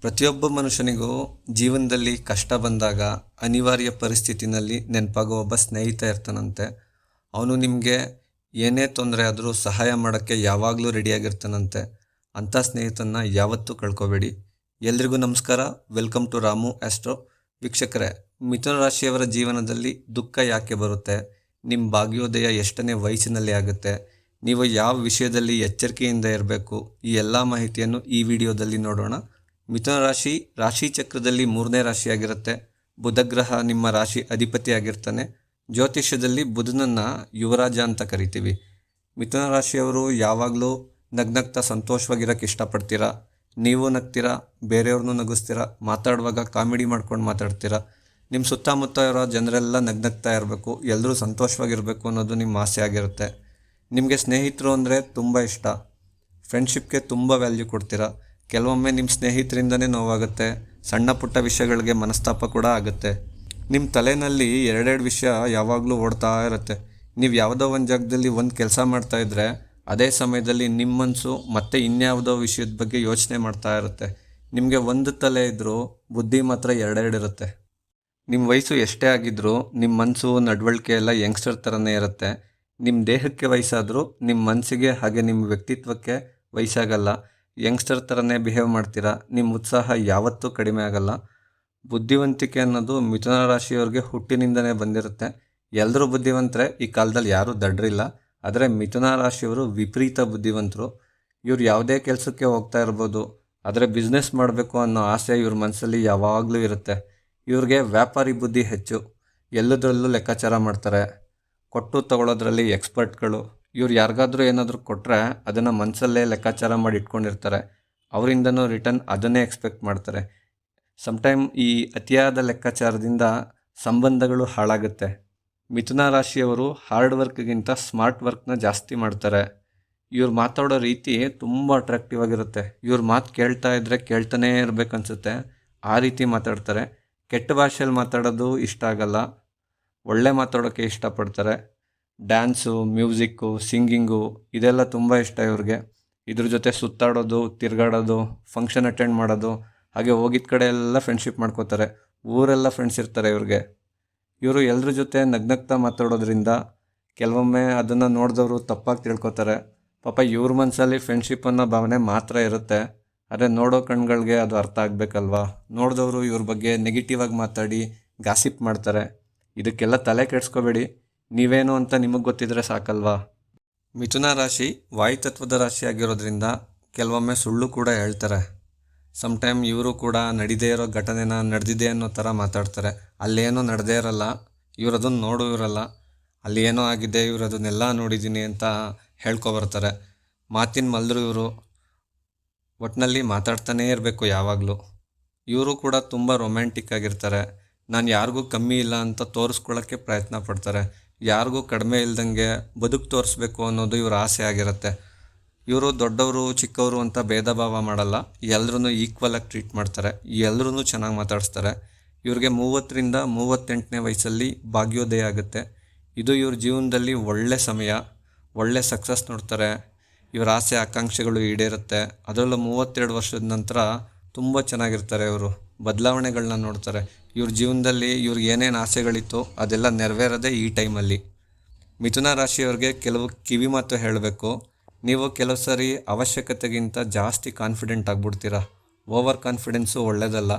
ಪ್ರತಿಯೊಬ್ಬ ಮನುಷ್ಯನಿಗೂ ಜೀವನದಲ್ಲಿ ಕಷ್ಟ ಬಂದಾಗ ಅನಿವಾರ್ಯ ಪರಿಸ್ಥಿತಿನಲ್ಲಿ ನೆನಪಾಗೋ ಒಬ್ಬ ಸ್ನೇಹಿತ ಇರ್ತಾನಂತೆ. ಅವನು ನಿಮಗೆ ಏನೇ ತೊಂದರೆ ಆದರೂ ಸಹಾಯ ಮಾಡೋಕ್ಕೆ ಯಾವಾಗಲೂ ರೆಡಿಯಾಗಿರ್ತಾನಂತೆ. ಅಂಥ ಸ್ನೇಹಿತನ ಯಾವತ್ತೂ ಕಳ್ಕೊಬೇಡಿ. ಎಲ್ರಿಗೂ ನಮಸ್ಕಾರ. Welcome to Ramu astro. ವೀಕ್ಷಕರೇ, ಮಿಥುನ ರಾಶಿಯವರ ಜೀವನದಲ್ಲಿ ದುಃಖ ಯಾಕೆ ಬರುತ್ತೆ? ನಿಮ್ಮ ಭಾಗ್ಯೋದಯ ಎಷ್ಟನೇ ವಯಸ್ಸಿನಲ್ಲಿ ಆಗುತ್ತೆ? ನೀವು ಯಾವ ವಿಷಯದಲ್ಲಿ ಎಚ್ಚರಿಕೆಯಿಂದ ಇರಬೇಕು? ಈ ಎಲ್ಲ ಮಾಹಿತಿಯನ್ನು ಈ ವಿಡಿಯೋದಲ್ಲಿ ನೋಡೋಣ. ಮಿಥುನ ರಾಶಿ ರಾಶಿ ಚಕ್ರದಲ್ಲಿ ಮೂರನೇ ರಾಶಿಯಾಗಿರುತ್ತೆ. ಬುಧಗ್ರಹ ನಿಮ್ಮ ರಾಶಿ ಅಧಿಪತಿಯಾಗಿರ್ತಾನೆ. ಜ್ಯೋತಿಷ್ಯದಲ್ಲಿ ಬುಧನನ್ನು ಯುವರಾಜ ಅಂತ ಕರಿತೀವಿ. ಮಿಥುನ ರಾಶಿಯವರು ಯಾವಾಗಲೂ ನಗ್ನಗ್ತಾ ಸಂತೋಷವಾಗಿರೋಕ್ಕೆ ಇಷ್ಟಪಡ್ತೀರಾ? ನೀವು ನಗ್ತೀರಾ? ಬೇರೆಯವ್ರನ್ನೂ ನಗಿಸ್ತೀರಾ? ಮಾತಾಡುವಾಗ ಕಾಮಿಡಿ ಮಾಡ್ಕೊಂಡು ಮಾತಾಡ್ತೀರಾ? ನಿಮ್ಮ ಸುತ್ತಮುತ್ತ ಇರೋ ಜನರೆಲ್ಲ ನಗ್ನಗ್ತಾ ಇರಬೇಕು. ಎಲ್ಲರೂ ಸಂತೋಷವಾಗಿರಬೇಕು ಅನ್ನೋದು ನಿಮ್ಮ ಆಸೆ ಆಗಿರುತ್ತೆ. ನಿಮಗೆ ಸ್ನೇಹಿತರು ಅಂದರೆ ತುಂಬ ಇಷ್ಟ. ಫ್ರೆಂಡ್ಶಿಪ್ಗೆ ತುಂಬ ವ್ಯಾಲ್ಯೂ ಕೊಡ್ತೀರಾ? ಕೆಲವೊಮ್ಮೆ ನಿಮ್ಮ ಸ್ನೇಹಿತರಿಂದನೇ ನೋವಾಗುತ್ತೆ. ಸಣ್ಣ ಪುಟ್ಟ ವಿಷಯಗಳಿಗೆ ಮನಸ್ತಾಪ ಕೂಡ ಆಗುತ್ತೆ. ನಿಮ್ಮ ತಲೆಯಲ್ಲಿ ಎರಡೆರಡು ವಿಷಯ ಯಾವಾಗಲೂ ಓಡ್ತಾ ಇರುತ್ತೆ. ನೀವು ಯಾವುದೋ ಒಂದು ಜಾಗದಲ್ಲಿ ಒಂದು ಕೆಲಸ ಮಾಡ್ತಾ ಇದ್ದರೆ ಅದೇ ಸಮಯದಲ್ಲಿ ನಿಮ್ಮ ಮನಸ್ಸು ಮತ್ತೆ ಇನ್ಯಾವುದೋ ವಿಷಯದ ಬಗ್ಗೆ ಯೋಚನೆ ಮಾಡ್ತಾ ಇರುತ್ತೆ. ನಿಮಗೆ ಒಂದು ತಲೆ ಇದ್ದರೂ ಬುದ್ಧಿ ಮಾತ್ರ ಎರಡೆರಡು ಇರುತ್ತೆ. ನಿಮ್ಮ ವಯಸ್ಸು ಎಷ್ಟೇ ಆಗಿದ್ರೂ ನಿಮ್ಮ ಮನಸ್ಸು ನಡವಳಿಕೆ ಎಲ್ಲ ಯಂಗ್ಸ್ಟರ್ ಥರನೇ ಇರುತ್ತೆ. ನಿಮ್ಮ ದೇಹಕ್ಕೆ ವಯಸ್ಸಾದರೂ ನಿಮ್ಮ ಮನಸ್ಸಿಗೆ ಹಾಗೆ ನಿಮ್ಮ ವ್ಯಕ್ತಿತ್ವಕ್ಕೆ ವಯಸ್ಸಾಗಲ್ಲ. ಯಂಗ್ಸ್ಟರ್ ಥರನೇ ಬಿಹೇವ್ ಮಾಡ್ತೀರಾ? ನಿಮ್ಮ ಉತ್ಸಾಹ ಯಾವತ್ತೂ ಕಡಿಮೆ ಆಗಲ್ಲ. ಬುದ್ಧಿವಂತಿಕೆ ಅನ್ನೋದು ಮಿಥುನ ರಾಶಿಯವ್ರಿಗೆ ಹುಟ್ಟಿನಿಂದನೇ ಬಂದಿರುತ್ತೆ. ಎಲ್ಲರೂ ಬುದ್ಧಿವಂತರೆ, ಈ ಕಾಲದಲ್ಲಿ ಯಾರೂ ದಡ್ರಿಲ್ಲ. ಆದರೆ ಮಿಥುನ ರಾಶಿಯವರು ವಿಪರೀತ ಬುದ್ಧಿವಂತರು. ಇವ್ರು ಯಾವುದೇ ಕೆಲಸಕ್ಕೆ ಹೋಗ್ತಾ ಇರ್ಬೋದು. ಆದರೆ ಬಿಸ್ನೆಸ್ ಮಾಡಬೇಕು ಅನ್ನೋ ಆಸೆ ಇವ್ರ ಮನಸ್ಸಲ್ಲಿ ಯಾವಾಗಲೂ ಇರುತ್ತೆ. ಇವ್ರಿಗೆ ವ್ಯಾಪಾರಿ ಬುದ್ಧಿ ಹೆಚ್ಚು. ಎಲ್ಲದರಲ್ಲೂ ಲೆಕ್ಕಾಚಾರ ಮಾಡ್ತಾರೆ. ಕೊಟ್ಟು ತಗೊಳ್ಳೋದ್ರಲ್ಲಿ ಎಕ್ಸ್ಪರ್ಟ್ಗಳು ಇವ್ರು ಯಾರಿಗಾದರೂ ಏನಾದರೂ ಕೊಟ್ಟರೆ ಅದನ್ನು ಮನಸ್ಸಲ್ಲೇ ಲೆಕ್ಕಾಚಾರ ಮಾಡಿ ಇಟ್ಕೊಂಡಿರ್ತಾರೆ. ಅವರಿಂದನೂ ರಿಟರ್ನ್ ಅದನ್ನೇ ಎಕ್ಸ್ಪೆಕ್ಟ್ ಮಾಡ್ತಾರೆ. ಸಮಟೈಮ್ ಈ ಅತಿಯಾದ ಲೆಕ್ಕಾಚಾರದಿಂದ ಸಂಬಂಧಗಳು ಹಾಳಾಗುತ್ತೆ. ಮಿಥುನ ರಾಶಿಯವರು ಹಾರ್ಡ್ ವರ್ಕ್ಗಿಂತ ಸ್ಮಾರ್ಟ್ ವರ್ಕ್ನ ಜಾಸ್ತಿ ಮಾಡ್ತಾರೆ. ಇವ್ರು ಮಾತಾಡೋ ರೀತಿ ತುಂಬ ಅಟ್ರಾಕ್ಟಿವ್ ಆಗಿರುತ್ತೆ. ಇವ್ರ ಮಾತು ಕೇಳ್ತಾ ಇದ್ದರೆ ಕೇಳ್ತಾನೇ ಇರಬೇಕನ್ಸುತ್ತೆ ಆ ರೀತಿ ಮಾತಾಡ್ತಾರೆ. ಕೆಟ್ಟ ಭಾಷೆಯಲ್ಲಿ ಮಾತಾಡೋದು ಇಷ್ಟ ಆಗಲ್ಲ. ಒಳ್ಳೆ ಮಾತಾಡೋಕ್ಕೆ ಇಷ್ಟಪಡ್ತಾರೆ. ಡ್ಯಾನ್ಸು, ಮ್ಯೂಸಿಕ್ಕು, ಸಿಂಗಿಂಗು, ಇದೆಲ್ಲ ತುಂಬ ಇಷ್ಟ ಇವ್ರಿಗೆ. ಇದ್ರ ಜೊತೆ ಸುತ್ತಾಡೋದು, ತಿರುಗಾಡೋದು ಫಂಕ್ಷನ್ ಅಟೆಂಡ್ ಮಾಡೋದು, ಹಾಗೆ ಹೋಗಿದ್ದ ಕಡೆ ಎಲ್ಲ ಫ್ರೆಂಡ್ಶಿಪ್ ಮಾಡ್ಕೋತಾರೆ. ಊರೆಲ್ಲ ಫ್ರೆಂಡ್ಸ್ ಇರ್ತಾರೆ ಇವ್ರಿಗೆ. ಇವರು ಎಲ್ಲರ ಜೊತೆ ನಗ್ನಗ್ತಾ ಮಾತಾಡೋದ್ರಿಂದ ಕೆಲವೊಮ್ಮೆ ಅದನ್ನು ನೋಡಿದವರು ತಪ್ಪಾಗಿ ತಿಳ್ಕೊತಾರೆ. ಪಾಪ ಇವ್ರ ಮನಸ್ಸಲ್ಲಿ ಫ್ರೆಂಡ್ಶಿಪ್ ಅನ್ನೋ ಭಾವನೆ ಮಾತ್ರ ಇರುತ್ತೆ. ಆದರೆ ನೋಡೋ ಕಣ್ಗಳಿಗೆ ಅದು ಅರ್ಥ ಆಗಬೇಕಲ್ವಾ? ನೋಡಿದವರು ಇವ್ರ ಬಗ್ಗೆ ನೆಗೆಟಿವ್ ಆಗಿ ಮಾತಾಡಿ ಗಾಸಿಪ್ ಮಾಡ್ತಾರೆ. ಇದಕ್ಕೆಲ್ಲ ತಲೆ ಕೆಡಿಸ್ಕೋಬೇಡಿ. ನೀವೇನು ಅಂತ ನಿಮಗೆ ಗೊತ್ತಿದ್ರೆ ಸಾಕಲ್ವಾ? ಮಿಥುನ ರಾಶಿ ವಾಯುತತ್ವದ ರಾಶಿಯಾಗಿರೋದ್ರಿಂದ ಕೆಲವೊಮ್ಮೆ ಸುಳ್ಳು ಕೂಡ ಹೇಳ್ತಾರೆ. ಸಮ್ಟೈಮ್ ಇವರು ಕೂಡ ನಡೀದೇ ಇರೋ ಘಟನೆನ ನಡೆದಿದೆ ಅನ್ನೋ ಥರ ಮಾತಾಡ್ತಾರೆ. ಅಲ್ಲೇನೋ ನಡೆದೇ ಇರಲ್ಲ. ಇವರದನ್ನು ನೋಡೂ ಇರಲ್ಲ ಅಲ್ಲಿ ಏನೋ ಆಗಿದೆ ಇವರು ಅದನ್ನೆಲ್ಲ ನೋಡಿದ್ದೀನಿ ಅಂತ ಹೇಳ್ಕೊಬರ್ತಾರೆ ಮಾತಿನ ಮಲ್ದರು ಇವರು. ಒಟ್ಟಿನಲ್ಲಿ ಮಾತಾಡ್ತಾನೇ ಇರಬೇಕು ಯಾವಾಗಲೂ. ಇವರು ಕೂಡ ತುಂಬ ರೊಮ್ಯಾಂಟಿಕ್ ಆಗಿರ್ತಾರೆ. ನಾನು ಯಾರಿಗೂ ಕಮ್ಮಿ ಇಲ್ಲ ಅಂತ ತೋರಿಸ್ಕೊಳ್ಳೋಕ್ಕೆ ಪ್ರಯತ್ನ ಪಡ್ತಾರೆ. ಯಾರಿಗೂ ಕಡಿಮೆ ಇಲ್ದಂಗೆ ಬದುಕು ತೋರಿಸ್ಬೇಕು ಅನ್ನೋದು ಇವ್ರ ಆಸೆ ಆಗಿರುತ್ತೆ. ಇವರು ದೊಡ್ಡವರು, ಚಿಕ್ಕವರು ಅಂತ ಭೇದ ಭಾವ ಮಾಡಲ್ಲ. ಎಲ್ಲರೂ ಈಕ್ವಲಾಗಿ ಟ್ರೀಟ್ ಮಾಡ್ತಾರೆ. ಎಲ್ಲರೂ ಚೆನ್ನಾಗಿ ಮಾತಾಡಿಸ್ತಾರೆ. ಇವ್ರಿಗೆ ಮೂವತ್ತರಿಂದ ಮೂವತ್ತೆಂಟನೇ ವಯಸ್ಸಲ್ಲಿ ಭಾಗ್ಯೋದಯ ಆಗುತ್ತೆ. ಇದು ಇವ್ರ ಜೀವನದಲ್ಲಿ ಒಳ್ಳೆ ಸಮಯ, ಒಳ್ಳೆ ಸಕ್ಸಸ್ ನೋಡ್ತಾರೆ. ಇವರ ಆಸೆ, ಆಕಾಂಕ್ಷೆಗಳು ಈಡೇರುತ್ತೆ. ಅದರಲ್ಲೂ ಮೂವತ್ತೆರಡು ವರ್ಷದ ನಂತರ ತುಂಬ ಚೆನ್ನಾಗಿರ್ತಾರೆ ಇವರು. ಬದಲಾವಣೆಗಳನ್ನ ನೋಡ್ತಾರೆ. ಇವ್ರ ಜೀವನದಲ್ಲಿ ಇವ್ರಿಗೆ ಏನೇನು ಆಸೆಗಳಿತ್ತು ಅದೆಲ್ಲ ನೆರವೇರದೆ ಈ ಟೈಮಲ್ಲಿ. ಮಿಥುನ ರಾಶಿಯವ್ರಿಗೆ ಕೆಲವು ಕಿವಿ ಮಾತು ಹೇಳಬೇಕು. ನೀವು ಕೆಲವು ಸರಿ ಅವಶ್ಯಕತೆಗಿಂತ ಜಾಸ್ತಿ ಕಾನ್ಫಿಡೆಂಟ್ ಆಗಿಬಿಡ್ತೀರಾ? ಓವರ್ ಕಾನ್ಫಿಡೆನ್ಸು ಒಳ್ಳೆಯದಲ್ಲ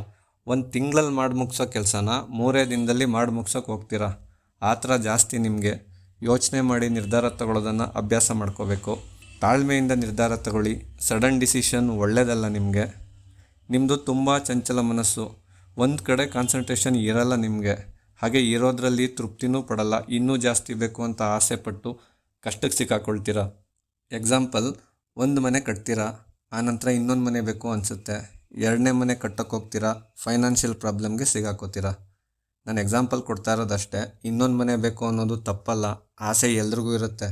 ಒಂದು ತಿಂಗಳಲ್ಲಿ ಮಾಡಿ ಮುಗಿಸೋ ಕೆಲಸನ ಮೂರೇ ದಿನದಲ್ಲಿ ಮಾಡಿ ಮುಗ್ಸೋಕೆ ಹೋಗ್ತೀರಾ? ಆ ಥರ ಜಾಸ್ತಿ ನಿಮಗೆ. ಯೋಚನೆ ಮಾಡಿ ನಿರ್ಧಾರ ತಗೊಳ್ಳೋದನ್ನು ಅಭ್ಯಾಸ ಮಾಡ್ಕೋಬೇಕು. ತಾಳ್ಮೆಯಿಂದ ನಿರ್ಧಾರ ತಗೊಳ್ಳಿ. ಸಡನ್ ಡಿಸಿಷನ್ ಒಳ್ಳೆಯದಲ್ಲ ನಿಮಗೆ. ನಿಮ್ಮದು ತುಂಬ ಚಂಚಲ ಮನಸ್ಸು. ಒಂದು ಕಡೆ ಕಾನ್ಸಂಟ್ರೇಷನ್ ಇರಲ್ಲ ನಿಮಗೆ. ಹಾಗೆ ಇರೋದ್ರಲ್ಲಿ ತೃಪ್ತಿನೂ ಪಡಲ್ಲ, ಇನ್ನೂ ಜಾಸ್ತಿ ಬೇಕು ಅಂತ ಆಸೆ ಪಟ್ಟು ಕಷ್ಟಕ್ಕೆ ಸಿಕ್ಕಾಕೊಳ್ತೀರಾ? ಎಕ್ಸಾಂಪಲ್ ಒಂದು ಮನೆ ಕಟ್ತೀರಾ? ಆನಂತರ ಇನ್ನೊಂದು ಮನೆ ಬೇಕು ಅನಿಸುತ್ತೆ. ಎರಡನೇ ಮನೆ ಕಟ್ಟಕ್ಕೆ ಹೋಗ್ತೀರಾ? ಫೈನಾನ್ಷಿಯಲ್ ಪ್ರಾಬ್ಲಮ್ಗೆ ಸಿಗಾಕೋತೀರಾ ನಾನು ಎಕ್ಸಾಂಪಲ್ ಕೊಡ್ತಾ ಇರೋದಷ್ಟೇ. ಇನ್ನೊಂದು ಮನೆ ಬೇಕು ಅನ್ನೋದು ತಪ್ಪಲ್ಲ, ಆಸೆ ಎಲ್ರಿಗೂ ಇರುತ್ತೆ.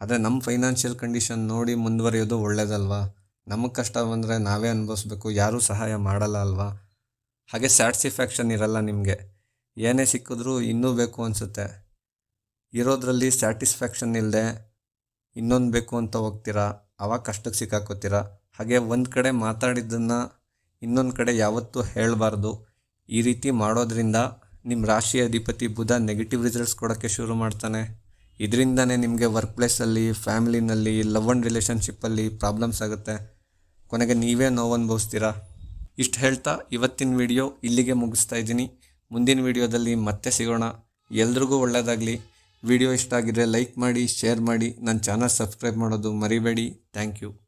ಆದರೆ ನಮ್ಮ ಫೈನಾನ್ಷಿಯಲ್ ಕಂಡೀಷನ್ ನೋಡಿ ಮುಂದುವರಿಯೋದು ಒಳ್ಳೇದಲ್ವಾ? ನಮಗೆ ಕಷ್ಟ ಬಂದರೆ ನಾವೇ ಅನುಭವಿಸ್ಬೇಕು, ಯಾರೂ ಸಹಾಯ ಮಾಡಲ್ಲ ಅಲ್ವಾ? ಹಾಗೆ ಸ್ಯಾಟಿಸ್ಫ್ಯಾಕ್ಷನ್ ಇರಲ್ಲ ನಿಮಗೆ. ಏನೇ ಸಿಕ್ಕಿದ್ರೂ ಇನ್ನೂ ಬೇಕು ಅನಿಸುತ್ತೆ. ಇರೋದ್ರಲ್ಲಿ ಸ್ಯಾಟಿಸ್ಫ್ಯಾಕ್ಷನ್ ಇಲ್ಲದೆ ಇನ್ನೊಂದು ಬೇಕು ಅಂತ ಹೋಗ್ತೀರಾ? ಅವಾಗ ಕಷ್ಟಕ್ಕೆ ಸಿಕ್ಕಾಕೋತೀರಾ? ಹಾಗೆ ಒಂದು ಕಡೆ ಮಾತಾಡಿದ್ದನ್ನು ಇನ್ನೊಂದು ಕಡೆ ಯಾವತ್ತೂ ಹೇಳಬಾರ್ದು. ಈ ರೀತಿ ಮಾಡೋದ್ರಿಂದ ನಿಮ್ಮ ರಾಶಿ ಅಧಿಪತಿ ಬುಧ ನೆಗೆಟಿವ್ ರಿಸಲ್ಟ್ಸ್ ಕೊಡೋಕ್ಕೆ ಶುರು ಮಾಡ್ತಾನೆ. ಇದರಿಂದನೇ ನಿಮಗೆ ವರ್ಕ್ ಪ್ಲೇಸಲ್ಲಿ ಫ್ಯಾಮಿಲಿನಲ್ಲಿ ಲವ್ ಆ್ಯಂಡ್ ರಿಲೇಷನ್ಶಿಪ್ಪಲ್ಲಿ ಪ್ರಾಬ್ಲಮ್ಸ್ ಆಗುತ್ತೆ. ಕೊನೆಗೆ ನೀವೇ ನೋವು ಅನುಭವಿಸ್ತೀರಾ ಇಷ್ಟು ಹೇಳ್ತಾ ಇವತ್ತಿನ ವಿಡಿಯೋ ಇಲ್ಲಿಗೆ ಮುಗಿಸ್ತಾ ಇದ್ದೀನಿ. ಮುಂದಿನ ವಿಡಿಯೋದಲ್ಲಿ ಮತ್ತೆ ಸಿಗೋಣ. ಎಲ್ರಿಗೂ ಒಳ್ಳೆಯದಾಗಲಿ ವಿಡಿಯೋ ಇಷ್ಟ ಆಗಿದ್ರೆ ಲೈಕ್ ಮಾಡಿ, ಶೇರ್ ಮಾಡಿ. ನನ್ನ ಚಾನಲ್ ಸಬ್ಸ್ಕ್ರೈಬ್ ಮಾಡೋದು ಮರಿಬೇಡಿ. Thank you.